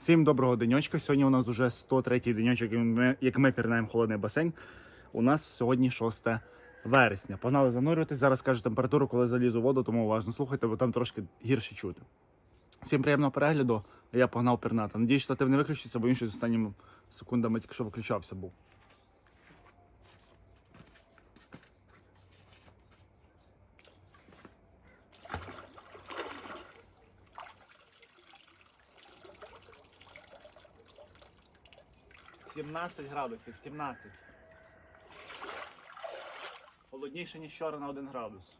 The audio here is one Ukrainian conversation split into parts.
Всім доброго денечка. Сьогодні у нас вже 103-й денечок, як ми, пірнаємо холодний басейн. У нас сьогодні 6 вересня. Погнали занурюватись. Зараз кажу температуру, коли залізу в воду, тому уважно слухайте, бо там трошки гірше чути. Всім приємного перегляду. Я погнав пірнати. Надіюсь, штатив не виключиться, бо він щось останніми секундами тільки що виключався був. Сімнадцять градусів, 17. Холодніше, ніж вчора на 1 градус.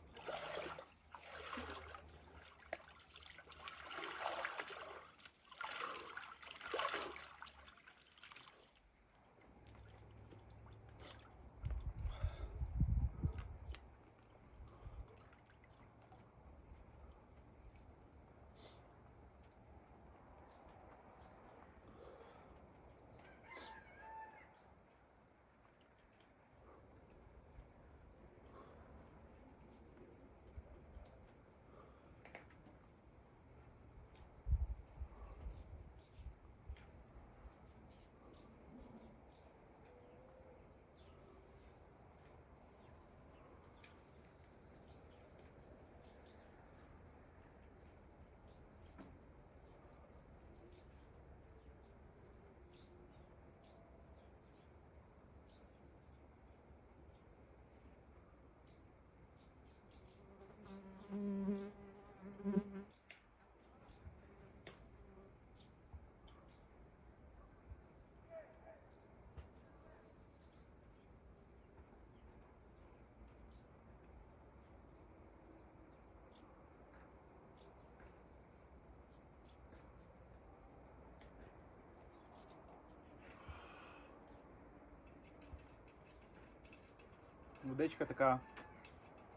Водичка така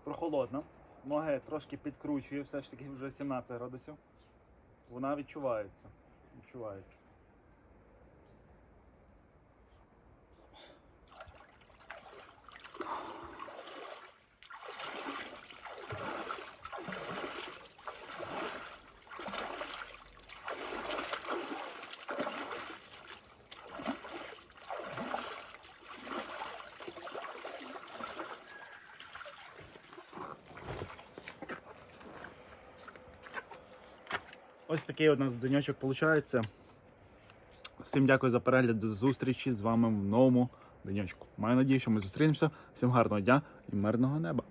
прохолодна. Ноги трошки підкручує, все ж таки вже 17 градусів. Вона відчувається. Відчувається. Ось такий у нас денечок виходить. Всім дякую за перегляд. До зустрічі з вами в новому денечку. Маю надію, що ми зустрінемося. Всім гарного дня і мирного неба.